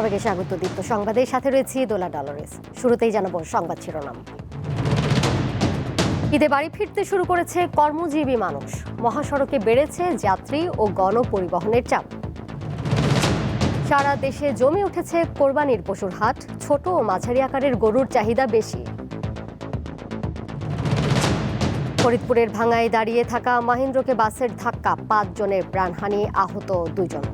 সবাইকে স্বাগত দীপ্ত সংবাদের সাথে রয়েছি দোলা ডলরেস। শুরুতেই জানাব সংবাদ শিরোনাম। ঈদে বাড়ি ফিরতে শুরু করেছে কর্মজীবী মানুষ। মহাসড়কে বেড়েছে যাত্রী ও গণপরিবহনের চাপ। সারা দেশে জমে উঠেছে কোরবানির পশুর হাট। ছোট ও মাঝারি আকারের গরুর চাহিদা বেশি। ফরিদপুরের ভাঙায় দাঁড়িয়ে থাকা মাহিন্দ্রকে বাসের ধাক্কা পাঁচ জনের প্রাণহানি, আহত দুজন।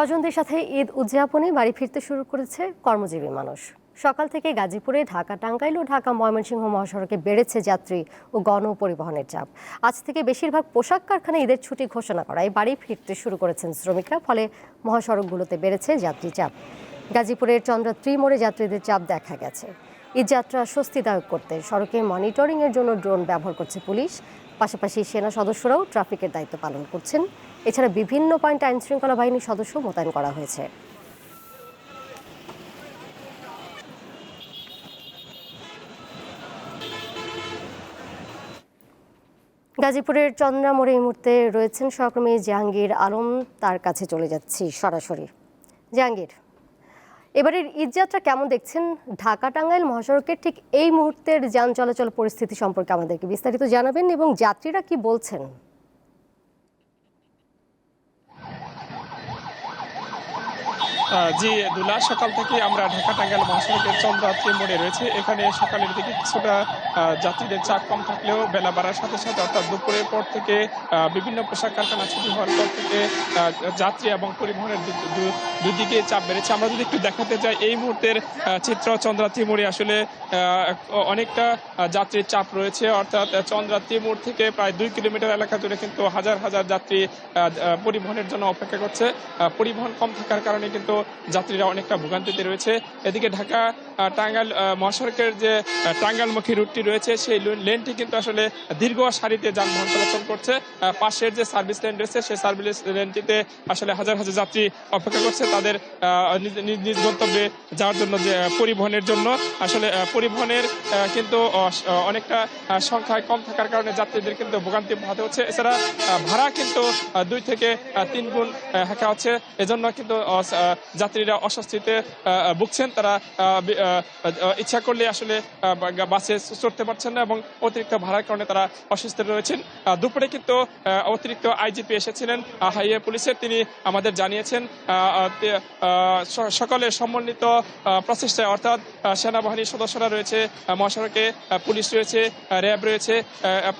স্বজনদের সাথে ঈদ উদযাপনে বাড়ি ফিরতে শুরু করেছে কর্মজীবী মানুষ। সকাল থেকে গাজীপুরে ঢাকা টাঙ্গাইল ও ঢাকা ময়মনসিংহ মহাসড়কে বেড়েছে যাত্রী ও গণপরিবহনের চাপ। আজ থেকে বেশিরভাগ পোশাক কারখানা ঈদের ছুটি ঘোষণা করায় বাড়ি ফিরতে শুরু করেছেন শ্রমিকরা, ফলে মহাসড়কগুলোতে বেড়েছে যাত্রী চাপ। গাজীপুরের চন্দ্রাত্রী মোড়ে যাত্রীদের চাপ দেখা গেছে। ঈদযাত্রা স্বস্তিদায়ক করতে সড়কে মনিটরিংয়ের জন্য ড্রোন ব্যবহার করছে পুলিশ। পাশাপাশি সেনা সদস্যরাও ট্রাফিকের দায়িত্ব পালন করছেন। এছাড়া বিভিন্ন পয়েন্টে আইন শৃঙ্খলা বাহিনীর সদস্য মোতায়েন করা হয়েছে। গাজীপুরের চন্দ্রামোড়ে এই মুহূর্তে রয়েছেন সহকর্মী জাহাঙ্গীর আলম। তার কাছে চলে যাচ্ছি সরাসরি। জাহাঙ্গীর এবারের ঈদযাত্রা কেমন দেখছেন? ঢাকা টাঙ্গাইল মহাসড়কের ঠিক এই মুহূর্তের যান চলাচল পরিস্থিতি সম্পর্কে আমাদেরকে বিস্তারিত জানাবেন এবং যাত্রীরা কি বলছেন? জি দুলা, সকাল থেকে আমরা ঢাকা টাঙ্গাইল মহাসড়কের চন্দ্রাত্রী মোড়ে রয়েছে। এখানে সকালের দিকে কিছুটা যাত্রীদের চাপ কম থাকলেও বেলা বাড়ার সাথে সাথে অর্থাৎ দুপুরের পর থেকে বিভিন্ন পোশাক কারখানা ছুটি হওয়ার পর থেকে যাত্রী এবং পরিবহনের দুদিকে চাপ বেড়েছে। আমরা যদি একটু দেখাতে চাই, এই মুহূর্তের চিত্র চন্দ্রাত্রী মোড়ে আসলে অনেকটা যাত্রীর চাপ রয়েছে। অর্থাৎ চন্দ্রাত্রী মোড় থেকে প্রায় দুই কিলোমিটার এলাকা জুড়ে কিন্তু হাজার হাজার যাত্রী পরিবহনের জন্য অপেক্ষা করছে। পরিবহন কম থাকার কারণে কিন্তু যাত্রীরা অনেকটা ভোগান্তিতে রয়েছে। এদিকে ঢাকা টাঙ্গাইল মহাসড়কের যে আহ, টাঙ্গাইলমুখী রুটটি রয়েছে সেই লেনটি কিন্তু আসলে দীর্ঘ সারিতে যানবাহন চলাচল করছে। পাশের যে সার্ভিস লেন রয়েছে সেই সার্ভিস লেনটিতে আসলে হাজার হাজার যাত্রী অপেক্ষা করছে তাদের নিজ গন্তব্যে যাওয়ার জন্য যে পরিবহনের জন্য। আসলে পরিবহনের কিন্তু অনেকটা সংখ্যায় কম থাকার কারণে যাত্রীদের কিন্তু ভোগান্তি পোহাতে হচ্ছে। এছাড়া ভাড়া কিন্তু দুই থেকে তিন গুণ হাঁকা হচ্ছে। এজন্য কিন্তু যাত্রীরা অস্বস্তিতে ভুগছেন। তারা ইচ্ছা করলে আসলে বাসে চড়তে পারছেন না এবং অতিরিক্ত ভাড়ার কারণে তারা অসুস্থ রয়েছেন। দুপুরে কিন্তু অতিরিক্ত আইজিপি এসেছিলেন হাইওয়ে পুলিশের। তিনি আমাদের জানিয়েছেন সকলের সমন্বিত প্রচেষ্টায়। অর্থাৎ সেনাবাহিনীর সদস্যরা রয়েছে মহাসড়কে পুলিশ রয়েছে র্যাব রয়েছে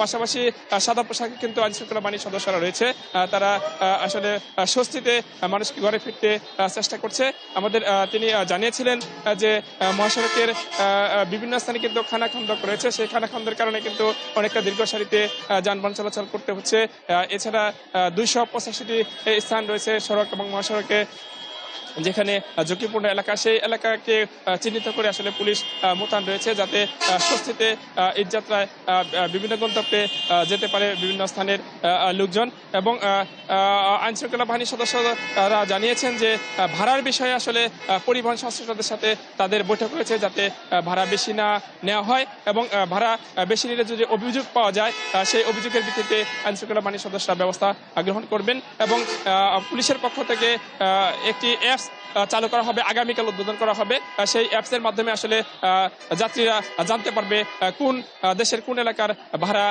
পাশাপাশি সাদা পোশাকে কিন্তু আইন শৃঙ্খলা বাহিনীর সদস্যরা রয়েছে। তারা আসলে স্বস্তিতে মানুষকে ঘরে ফিরতে আহ, চেষ্টা করছে, আমাদের তিনি জানিয়েছিলেন যে মহাসড়কের বিভিন্ন স্থানে কিন্তু খানা খন্দক রয়েছে। সেই খানা খন্দের কারণে কিন্তু অনেকটা দীর্ঘ সারিতে যানবাহন চলাচল করতে হচ্ছে। এছাড়া দুইশো পঁচাশিটি স্থান রয়েছে সড়ক এবং মহাসড়কে। যেখানে ঝুঁকিপূর্ণ এলাকা সেই এলাকাকে চিহ্নিত করে আসলে পুলিশ মোতায়েন রয়েছে যাতে স্বস্তিতে আহ, আহ, বিভিন্ন গন্তব্যে যেতে পারে বিভিন্ন স্থানের লোকজন এবং আহ, আহ, আইন শৃঙ্খলা বাহিনীর সদস্যরা জানিয়েছেন যে ভাড়ার বিষয়ে আসলে পরিবহন সংশ্লিষ্টদের সাথে তাদের বৈঠক হয়েছে যাতে ভাড়া বেশি না নেওয়া হয় এবং ভাড়া বেশি নিলে যদি অভিযোগ পাওয়া যায় সেই অভিযোগের ভিত্তিতে আইন শৃঙ্খলা বাহিনীর সদস্যরা ব্যবস্থা গ্রহণ করবেন এবং পুলিশের পক্ষ থেকে একটি অ্যাপস চালু করা হবে, আগামীকাল উদ্বোধন করা হবে। সেই অ্যাপসের মাধ্যমে আসলে যাত্রীরা জানতে পারবে কোন দেশের কোন এলাকার ভাড়া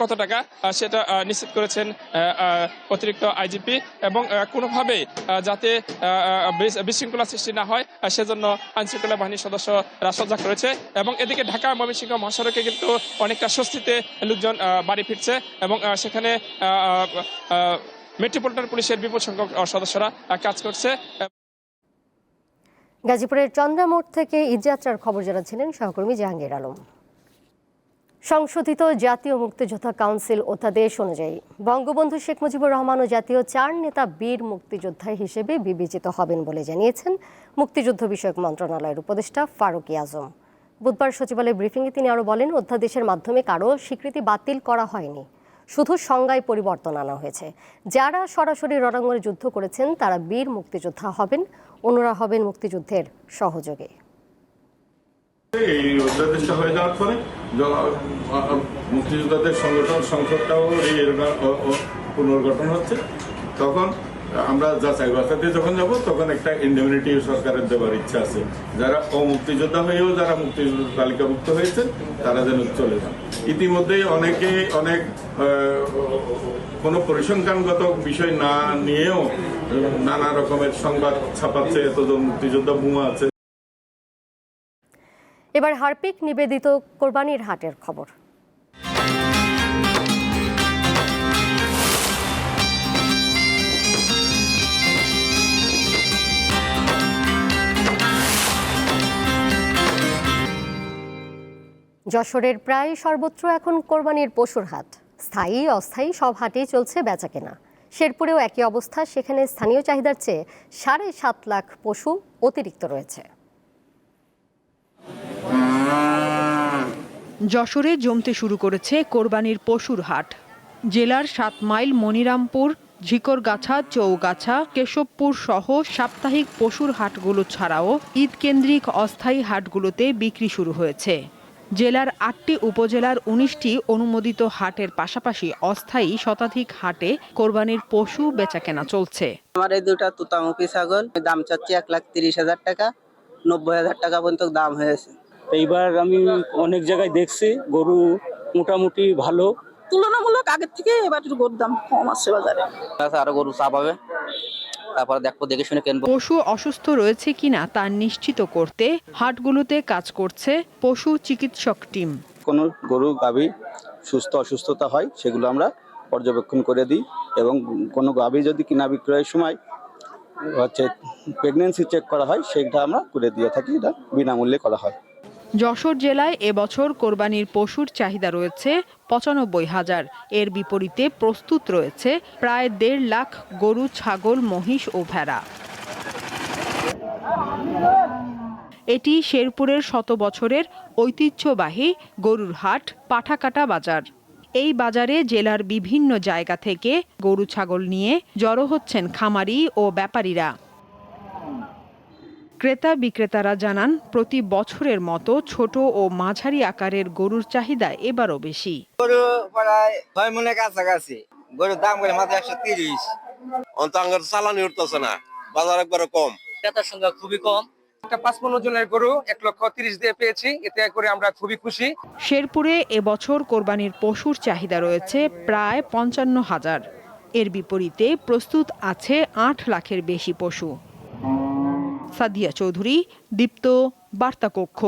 কত টাকা সেটা নিশ্চিত করেছেন অতিরিক্ত আইজিপি। এবং কোনোভাবে যাতে বিশৃঙ্খলা সৃষ্টি না হয় সেজন্য আইন শৃঙ্খলা বাহিনীর সদস্যরা সজাগ করেছে এবং এদিকে ঢাকা ময়মনসিংহ মহাসড়কে কিন্তু অনেকটা স্বস্তিতে লোকজন বাড়ি ফিরছে। এবং সেখানে মেট্রোপলিটন পুলিশের বিপুল সংখ্যক সদস্যরা কাজ করছে। গাজীপুরের চন্দ্রামোড় থেকে ঈদযাত্রার খবর জানাচ্ছিলেন সহকর্মী জাহাঙ্গীর আলম। সংশোধিত জাতীয় মুক্তিযোদ্ধা কাউন্সিল অধ্যাদেশ অনুযায়ী বঙ্গবন্ধু শেখ মুজিবুর রহমান ও জাতীয় চার নেতা বীর মুক্তিযোদ্ধা হিসেবে বিবেচিত হবেন বলে জানিয়েছেন মুক্তিযুদ্ধ বিষয়ক মন্ত্রণালয়ের উপদেষ্টা ফারুকি আজম। বুধবার সচিবালয় ব্রিফিংয়ে তিনি আরও বলেন, অধ্যাদেশের মাধ্যমে কারও স্বীকৃতি বাতিল করা হয়নি। শুধু সংজ্ঞায় পরিবর্তন আনা হয়েছে। যারা সরাসরি রণাঙ্গনে যুদ্ধ করেছেন, তারা বীর মুক্তিযোদ্ধা হবেন। অন্যরা হবেন মুক্তিযুদ্ধের সহযোগী। এই অধ্যাদেশটা হয়ে যাওয়ার আ- মুক্তিযোদ্ধাদের সংগঠন, সংসদটাও এই পুনর্গঠন হচ্ছে। তখন আমরা যাচাই বাছাইতে যখন যাব, তখন একটা ইন্ডেমিনিটি সরকারের দেওয়ার ইচ্ছা আছে। যারা অমুক্তিযোদ্ধা হয়েও যারা মুক্তিযোদ্ধা তালিকাভুক্ত হয়েছে তারা যেন চলে যান। ইতিমধ্যেই অনেকে অনেক কোনো পরিসংখ্যানগত বিষয় না নিয়েও নানা রকমের সংবাদ ছাপাচ্ছে, এতজন মুক্তিযোদ্ধা বোমা আছে। এবার হারপিক নিবেদিত কোরবানির হাটের খবর। যশোরের প্রায় সর্বত্র এখন কোরবানির পশুর হাট। স্থায়ী, অস্থায়ী সব হাটেই চলছে বেচাকেনা। শেরপুরেও একই অবস্থা, সেখানে স্থানীয় চাহিদার চেয়ে সাড়ে সাত লাখ পশু অতিরিক্ত রয়েছে। যশোরে জমতে শুরু করেছে কোরবানির পশুর হাট। জেলার সাত মাইল মনিরামপুর, ঝিকরগাছা, চৌগাছা, কেশবপুর সহ সাপ্তাহিক পশুর হাটগুলো ছাড়াও ঈদ কেন্দ্রিক অস্থায়ী হাটগুলোতে বিক্রি শুরু হয়েছে। জেলার আটটি উপজেলার উনিশটি অনুমোদিত হাটের পাশাপাশি অস্থায়ী শতাধিক হাটে কোরবানির পশু বেচাকেনা চলছে। আমার এই দুটা তুতামুখী ছাগল দাম চাচ্ছি এক লাখ তিরিশ হাজার টাকা নব্বই হাজার টাকা পর্যন্ত দাম হয়েছে। এইবার আমি অনেক জায়গায় দেখছি গরু মোটামুটি ভালো। তুলনামূলক আগের থেকে এবার গরুর দাম কম আছে বাজারে। আরও গরু চাপ হবে তারপরে দেখব দেখে শুনে কিনবো পশু অসুস্থ রয়েছে কিনা তা নিশ্চিত করতে হাটগুলোতে কাজ করছে পশু চিকিৎসক টিম। কোনো গরু গাভী সুস্থ অসুস্থতা হয় সেগুলো আমরা পর্যবেক্ষণ করে দিই এবং কোনো গাভী যদি কিনা বিক্রয়ের সময় হচ্ছে প্রেগনেন্সি চেক করা হয় সেটা আমরা করে দিয়ে থাকি এটা বিনামূল্যে করা হয়। যশোর জেলায় এবছর কোরবানির পশুর চাহিদা রয়েছে পঁচানব্বই হাজার। এর বিপরীতে প্রস্তুত রয়েছে প্রায় দেড় লাখ গরু, ছাগল, মহিষ ও ভেড়া। এটি শেরপুরের শত বছরের ঐতিহ্যবাহী গরুর হাট, পাঠাকাটা বাজার। এই বাজারে জেলার বিভিন্ন জায়গা থেকে গরু, ছাগল নিয়ে জড়ো হচ্ছেন খামারি ও ব্যাপারীরা। ক্রেতা বিক্রেতারা জানান প্রতি বছরের মতো ছোট ও মাঝারি আকারের গরুর চাহিদা এবারও বেশি। গরু প্রায় ছয় মনে কাছাকাছি। গরুর দাম করে মাত্র একশো তিরিশ। অন্তাঙ্গের চালানি উঠতেছে না বাজার একবারে কম। ক্রেতার সংখ্যা খুবই কম। একটা পাঁচ পনেরো জনের গরু এক লক্ষ তিরিশ দিয়ে পেয়েছি এতে করে আমরা খুবই খুশি। শেরপুরে এবছর কোরবানির পশুর চাহিদা রয়েছে প্রায় পঞ্চান্ন হাজার। এর বিপরীতে প্রস্তুত আছে আট লাখের বেশি পশু। সাদিয়া চৌধুরী, দীপ্ত বার্তা কক্ষ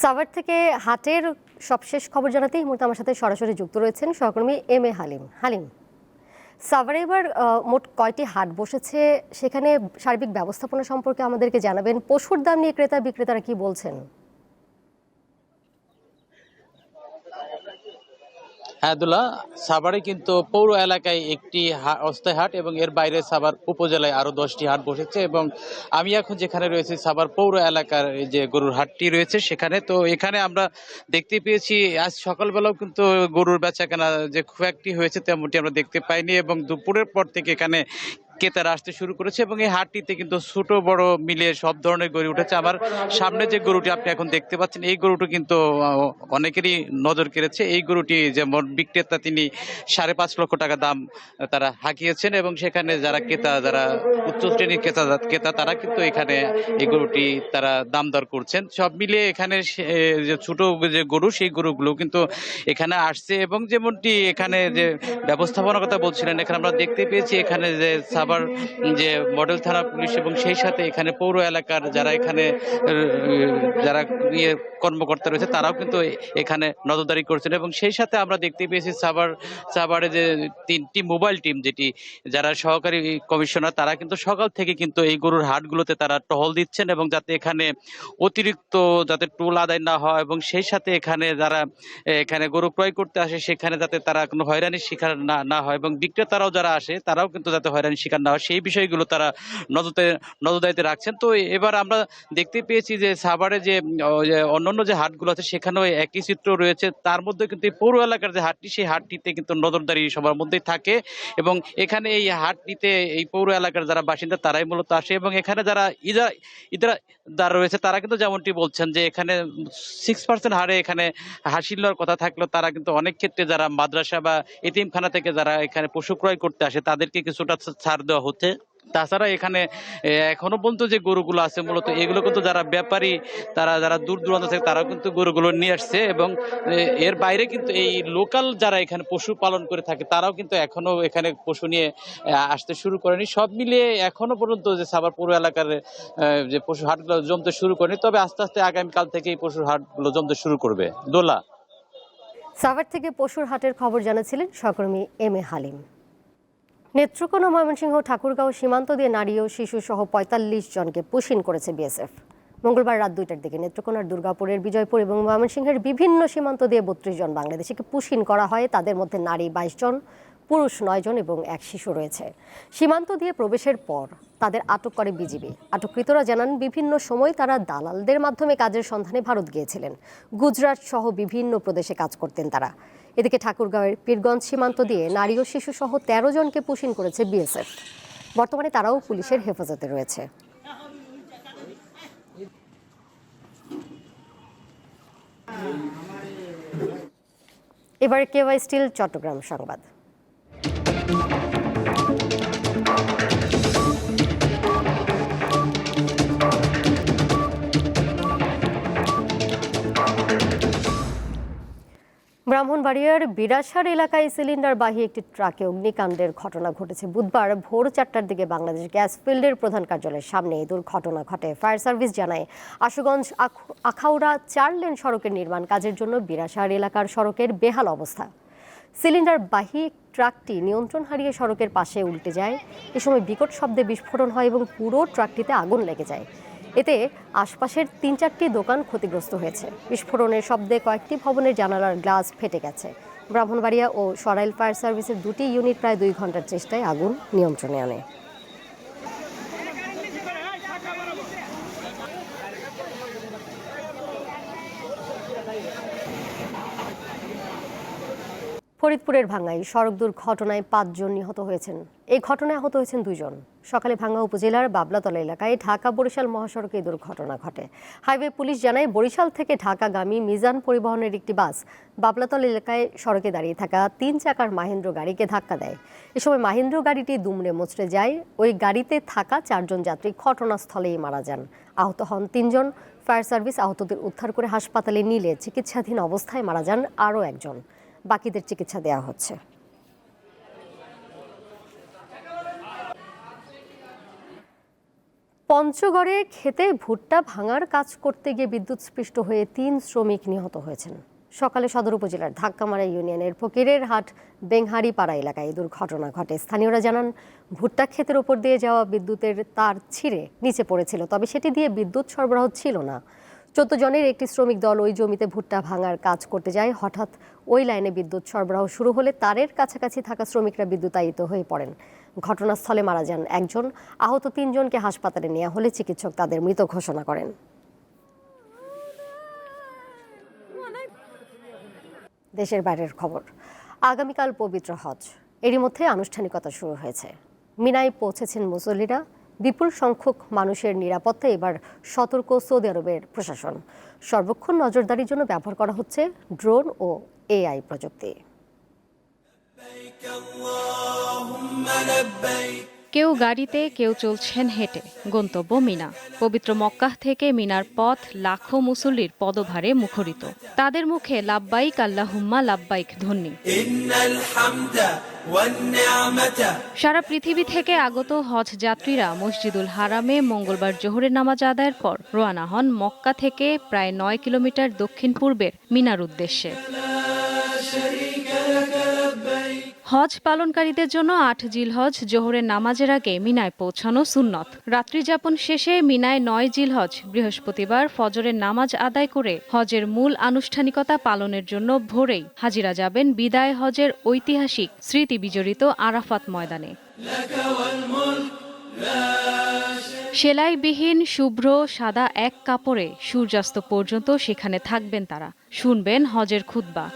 সাভার থেকে হাটের সবশেষ খবর জানাতে এই মুহূর্তে আমার সাথে সরাসরি যুক্ত রয়েছেন সহকর্মী এম এ হালিম। হালিম, সাভারে এবার মোট কয়টি হাট বসেছে? সেখানে সার্বিক ব্যবস্থাপনা সম্পর্কে আমাদেরকে জানাবেন। পশুর দাম নিয়ে ক্রেতা বিক্রেতারা কি বলছেন? হ্যাঁ দুলা সাভারে কিন্তু পৌর এলাকায় একটি অস্থায়ী হাট এবং এর বাইরে সাভার উপজেলায় আরও দশটি হাট বসেছে এবং আমি এখন যেখানে রয়েছি, সাভার পৌর এলাকার যে গরুর হাটটি রয়েছে সেখানে। তো এখানে আমরা দেখতে পেয়েছি, আজ সকালবেলাও কিন্তু গরুর বেচা কেনা যে খুব একটি হয়েছে তেমনটি আমরা দেখতে পাইনি এবং দুপুরের পর থেকে এখানে ক্রেতারা আসতে শুরু করেছে এবং এই হাটটিতে কিন্তু ছোট, বড় মিলিয়ে সব ধরনের গরু উঠেছে। আমার সামনে যে গরুটি আপনি এখন দেখতে পাচ্ছেন, এই গরুটি কিন্তু অনেকেরই নজর কেড়েছে। এই গরুটি যেমন বিক্রেতা তিনি সাড়ে পাঁচ লক্ষ টাকা দাম তারা হাঁকিয়েছেন এবং সেখানে যারা ক্রেতা, যারা উচ্চ শ্রেণির ক্রেতা ক্রেতা, তারা কিন্তু এখানে এই গরুটি তারা দাম দর করছেন। সব মিলিয়ে এখানে যে ছোট যে গরু, সেই গরুগুলো কিন্তু এখানে আসছে এবং যেমনটি এখানে যে ব্যবস্থাপনার কথা বলছিলেন, এখানে আমরা দেখতে পেয়েছি এখানে যে সাভার যে মডেল থানা পুলিশ এবং সেই সাথে এখানে পৌর এলাকার যারা এখানে যারা ইয়ে কর্মকর্তা রয়েছে, তারাও কিন্তু এখানে নজরদারি করছেন এবং সেই সাথে আমরা দেখতে পেয়েছি সাভার, সাভারে যে তিনটি মোবাইল টিম যেটি যারা সহকারী কমিশনার, তারা কিন্তু সকাল থেকে কিন্তু এই গরুর হাটগুলোতে তারা টহল দিচ্ছেন এবং যাতে এখানে অতিরিক্ত যাতে টোল আদায় না হয় এবং সেই সাথে এখানে যারা, এখানে গরু ক্রয় করতে আসে, সেখানে যাতে তারা কোনো হয়রানির শিকার না না হয় এবং বিক্রেতারাও যারা আসে, তারাও কিন্তু যাতে হয়রানির শিকার শিকার না হয়, সেই বিষয়গুলো তারা নজরতে, নজরদারিতে রাখছেন। তো এবার আমরা দেখতে পেয়েছি যে সাভারে যে অন্যান্য যে হাটগুলো আছে, সেখানেও একই চিত্র রয়েছে। তার মধ্যে কিন্তু পৌর এলাকার যে হাটটি, সেই হাটটিতে কিন্তু নজরদারি সবার মধ্যেই থাকে এবং এখানে এই হাটটিতে এই পৌর এলাকার যারা বাসিন্দা, তারাই মূলত আসে এবং এখানে যারা ইদা, ইদারা যারা রয়েছে, তারা কিন্তু যেমনটি বলছেন যে এখানে সিক্স পার্সেন্ট হারে এখানে হাসিল্লার কথা থাকলেও তারা কিন্তু অনেক ক্ষেত্রে যারা মাদ্রাসা বা এতিমখানা থেকে যারা এখানে পশু ক্রয় করতে আসে, তাদেরকে কিছুটা ছাড় দেওয়া হচ্ছে তাছাড়া এখানে এখনও পর্যন্ত যে গরুগুলো আছে, মূলত এগুলো কিন্তু যারা ব্যাপারী, তারা যারা দূর দূরান্ত থেকে, তারাও কিন্তু গরুগুলো নিয়ে আসছে এবং এর বাইরে কিন্তু এই লোকাল যারা এখানে পশু পালন করে থাকে, তারাও কিন্তু এখনও এখানে পশু নিয়ে আসতে শুরু করেনি। সব মিলিয়ে এখনও পর্যন্ত যে সাভার পুরো এলাকার যে পশু হাটগুলো জমতে শুরু করেনি, তবে আস্তে আস্তে আগামীকাল থেকে এই পশুর হাটগুলো জমতে শুরু করবে। দোলা। সাভার থেকে পশুর হাটের খবর জানাচ্ছিলেন সহকর্মী এম এ হালিম। নেত্রকোনা ময়মনসিংহ ঠাকুরগাঁও সীমান্ত দিয়ে নারী ও শিশু সহ পঁয়তাল্লিশ জনকে পুশিন করেছে বিএসএফ। মঙ্গলবার রাত দুইটার দিকে নেত্রকোনার দুর্গাপুরের বিজয়পুর এবং ময়মনসিংহের বিভিন্ন সীমান্ত দিয়ে বত্রিশ জন বাংলাদেশিকে পুশিন করা হয়। তাদের মধ্যে নারী বাইশ জন, পুরুষ নয় জন এবং এক শিশু রয়েছে। সীমান্ত দিয়ে প্রবেশের পর তাদের আটক করে বিজিবি। আটককৃতরা জানান, বিভিন্ন সময় তারা দালালদের মাধ্যমে কাজের সন্ধানে ভারত গিয়েছিলেন। গুজরাট সহ বিভিন্ন প্রদেশে কাজ করতেন তারা। এদিকে ঠাকুরগাঁওয়ের পীরগঞ্জ সীমান্ত দিয়ে নারী ও শিশু সহ তেরো জনকে পুষিন করেছে বিএসএফ। বর্তমানে তারাও পুলিশের হেফাজতে রয়েছে। এবার কেওয়াই স্টিল, চট্টগ্রাম সংবাদ। ব্রাহ্মণবাড়িয়ার বিরাসার এলাকায় সিলিন্ডারবাহী একটি ট্রাকে অগ্নিকাণ্ডের ঘটনা ঘটেছে। বুধবার ভোর চারটার দিকে বাংলাদেশ গ্যাস ফিল্ডের প্রধান কার্যালয়ের সামনে এই দুর্ঘটনা ঘটে। ফায়ার সার্ভিস জানায়, আশুগঞ্জ আখ- আখাউড়া চার লেন সড়কের নির্মাণ কাজের জন্য বিরাসার এলাকার সড়কের বেহাল অবস্থা। সিলিন্ডারবাহী ট্রাকটি নিয়ন্ত্রণ হারিয়ে সড়কের পাশে উল্টে যায়। এ সময় বিকট শব্দে বিস্ফোরণ হয় এবং পুরো ট্রাকটিতে আগুন লেগে যায়। এতে আশপাশের তিন চারটি দোকান ক্ষতিগ্রস্ত হয়েছে। বিস্ফোরণের শব্দে কয়েকটি ভবনের জানালার গ্লাস ফেটে গেছে। ব্রাহ্মণবাড়িয়া ও সরাইল ফায়ার সার্ভিসের দুটি ইউনিট প্রায় দুই ঘণ্টার চেষ্টায় আগুন নিয়ন্ত্রণে আনে। ফরিদপুরের ভাঙ্গাই সড়ক দুর্ঘটনায় পাঁচজন নিহত হয়েছেন। এই ঘটনায় আহত হয়েছেন দুজন সকালে ভাঙ্গা উপজেলার বাবলাতলা এলাকায় ঢাকা বরিশাল মহাসড়কে এই দুর্ঘটনা ঘটে। হাইওয়ে পুলিশ জানায়, বরিশাল থেকে ঢাকাগামী মিজান পরিবহনের একটি বাস বাবলাতলা এলাকায় সড়কে দাঁড়িয়ে থাকা তিন চাকার মাহেন্দ্র গাড়িকে ধাক্কা দেয়। এ সময় মাহেন্দ্র গাড়িটি দুমড়ে মুচড়ে যায়। ওই গাড়িতে থাকা চারজন যাত্রী ঘটনাস্থলেই মারা যান। আহত হন তিনজন। ফায়ার সার্ভিস আহতদের উদ্ধার করে হাসপাতালে নিলে চিকিৎসাধীন অবস্থায় মারা যান আরও একজন। বাকিদের চিকিৎসা দেওয়া হচ্ছে। পঞ্চগড়ে খেতে ভুট্টা ভাঙার কাজ করতে গিয়ে বিদ্যুৎস্পৃষ্ট হয়ে তিন শ্রমিক নিহত হয়েছেন। সকালে সদর উপজেলার ধাক্কামারা ইউনিয়নের ফকিরের হাট বেংহারি পাড়া এলাকায় এই দুর্ঘটনা ঘটে। স্থানীয়রা জানান, ভুট্টা ক্ষেতের উপর দিয়ে যাওয়া বিদ্যুতের তার ছিঁড়ে নিচে পড়েছিল, তবে সেটি দিয়ে বিদ্যুৎ সরবরাহ ছিল না। চোদ্দ জনের একটি শ্রমিক দল ওই জমিতে ভুট্টা ভাঙার কাজ করতে যায়। হঠাৎ ওই লাইনে বিদ্যুৎ সরবরাহ শুরু হলে তারের কাছাকাছি থাকা শ্রমিকরা বিদ্যুতায়িত হয়ে পড়েন। ঘটনাস্থলে মারা যান একজন। আহত তিনজনকে হাসপাতালে নেওয়া হলে চিকিৎসক তাদের মৃত ঘোষণা করেন। দেশের বাইরের খবর, আগামীকাল পবিত্র হজ। এরই মধ্যে আনুষ্ঠানিকতা শুরু হয়েছে। মিনায় পৌঁছেছেন মুসল্লিরা। বিপুল সংখ্যক মানুষের নিরাপত্তা, এবার সতর্ক সৌদি আরবের প্রশাসন। সর্বক্ষণ নজরদারির জন্য ব্যবহার করা হচ্ছে ড্রোন ও এআই প্রযুক্তি। কেউ গাড়িতে, কেউ চলছেন হেঁটে। গন্তব্য মিনা। পবিত্র মক্কাহ থেকে মিনার পথ লাখো মুসল্লির পদভারে মুখরিত। তাদের মুখে লাব্বাইক আল্লাহুম্মা, লাব্বাইক ধ্বনি সারা পৃথিবী থেকে আগত হজ যাত্রীরা মসজিদুল হারামে মঙ্গলবার জোহরের নামাজ আদায়ের পর রোয়ানা হন মক্কা থেকে প্রায় নয় কিলোমিটার দক্ষিণ পূর্বের মিনার উদ্দেশ্যে। হজ পালনকারীদের জন্য আট জিলহজ জোহরের নামাজের আগে মিনায় পৌঁছানো সুন্নত। রাত্রিযাপন শেষে মিনায় নয় জিলহজ বৃহস্পতিবার ফজরের নামাজ আদায় করে হজের মূল আনুষ্ঠানিকতা পালনের জন্য ভোরেই হাজিরা যাবেন বিদায় হজের ঐতিহাসিক স্মৃতি বিজড়িত আরাফাত ময়দানে। সেলাইবিহীন, শুভ্র, সাদা এক কাপড়ে সূর্যাস্ত পর্যন্ত সেখানে থাকবেন তারা। শুনবেন হজের খুতবা।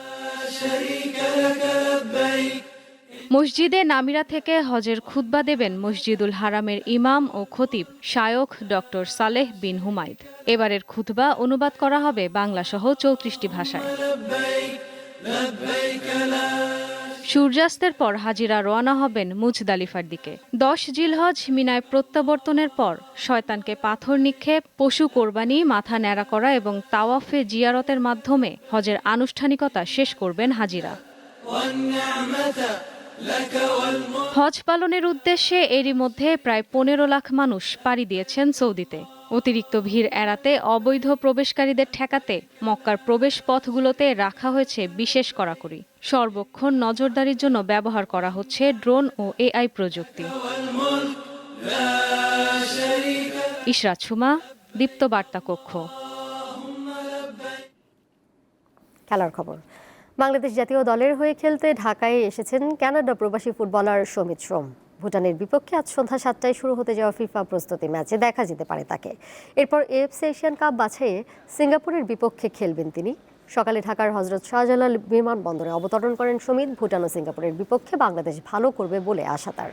মসজিদে নামিরা থেকে হজের খুতবা দেবেন মসজিদুল হারামের ইমাম ও খতিব শায়খ ডক্টর সালেহ বিন হুমায়দ। এবারের খুতবা অনুবাদ করা হবে বাংলাসহ চৌত্রিশটি ভাষায়। সূর্যাস্তের পর হাজিরা রওনা হবেন মুজদালিফার দিকে। দশ জিলহজ মিনায় প্রত্যাবর্তনের পর শয়তানকে পাথর নিক্ষেপ, পশু কোরবানি, মাথা ন্যাড়া করা এবং তাওয়াফে জিয়ারতের মাধ্যমে হজের আনুষ্ঠানিকতা শেষ করবেন হাজিরা। হজ পালনের উদ্দেশ্যে এরই মধ্যে প্রায় পনেরো লাখ মানুষ পাড়ি দিয়েছেন সৌদিতে। অতিরিক্ত ভিড় এড়াতে অবৈধ প্রবেশকারীদের ঠেকাতে মক্কার প্রবেশ পথগুলোতে রাখা হয়েছে বিশেষ কড়াকড়ি। সর্বক্ষণ নজরদারির জন্য ব্যবহার করা হচ্ছে ড্রোন ও এআই প্রযুক্তি। ইশরাত সুমা দীপ্ত বার্তা কক্ষ খেলার খবর। বাংলাদেশ জাতীয় দলের হয়ে খেলতে ঢাকায় এসেছেন কানাডা প্রবাসী ফুটবলার সমিত সোম ভুটানের বিপক্ষে আজ সন্ধ্যা সাতটায় শুরু হতে যাওয়া ফিফা প্রস্তুতি ম্যাচে দেখা যেতে পারে তাকে। এরপর এএফসি এশিয়ান কাপ বাছাইয়ে সিঙ্গাপুরের বিপক্ষে খেলবেন তিনি। সকালে ঢাকার হজরত শাহজালাল বিমানবন্দরে অবতরণ করেন সমিত। ভুটান ও সিঙ্গাপুরের বিপক্ষে বাংলাদেশ ভালো করবে বলে আশা তার।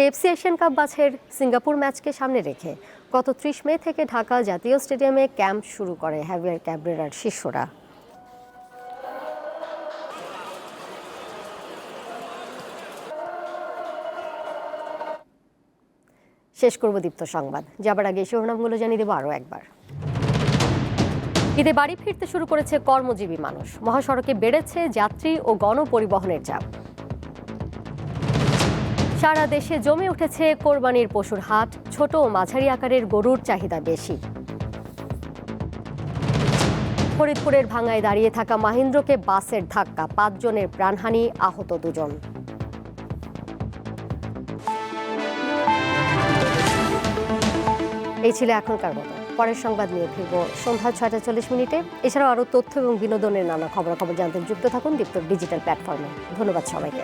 এএফসি এশিয়ান কাপ বাছাইয়ের সিঙ্গাপুর ম্যাচকে সামনে রেখে গত ত্রিশ মে থেকে ঢাকা জাতীয় স্টেডিয়ামে ক্যাম্প শুরু করে হ্যাভিয়ার ক্যাবরেরার শিষ্যরা। শেষ করব দীপ্ত সংবাদ। যাবার আগে শিরোনামগুলো জানিয়ে দেবো আরও একবার। ঈদে বাড়ি ফিরতে শুরু করেছে কর্মজীবী মানুষ। মহাসড়কে বেড়েছে যাত্রী ও গণপরিবহনের চাপ। সারা দেশে জমে উঠেছে কোরবানির পশুর হাট। ছোট ও মাঝারি আকারের গরুর চাহিদা বেশি। ফরিদপুরের ভাঙায় দাঁড়িয়ে থাকা মাহিন্দ্রকে বাসের ধাক্কা। পাঁচজনের প্রাণহানি, আহত দুজন। এই ছিল এখনকার মতো। পরের সংবাদ নিয়ে ফিরব সন্ধ্যা ছয়টা চল্লিশ মিনিটে। এছাড়াও আরও তথ্য এবং বিনোদনের নানা খবরাখবর জানতে যুক্ত থাকুন দীপ্ত ডিজিটাল প্ল্যাটফর্মে। ধন্যবাদ সবাইকে।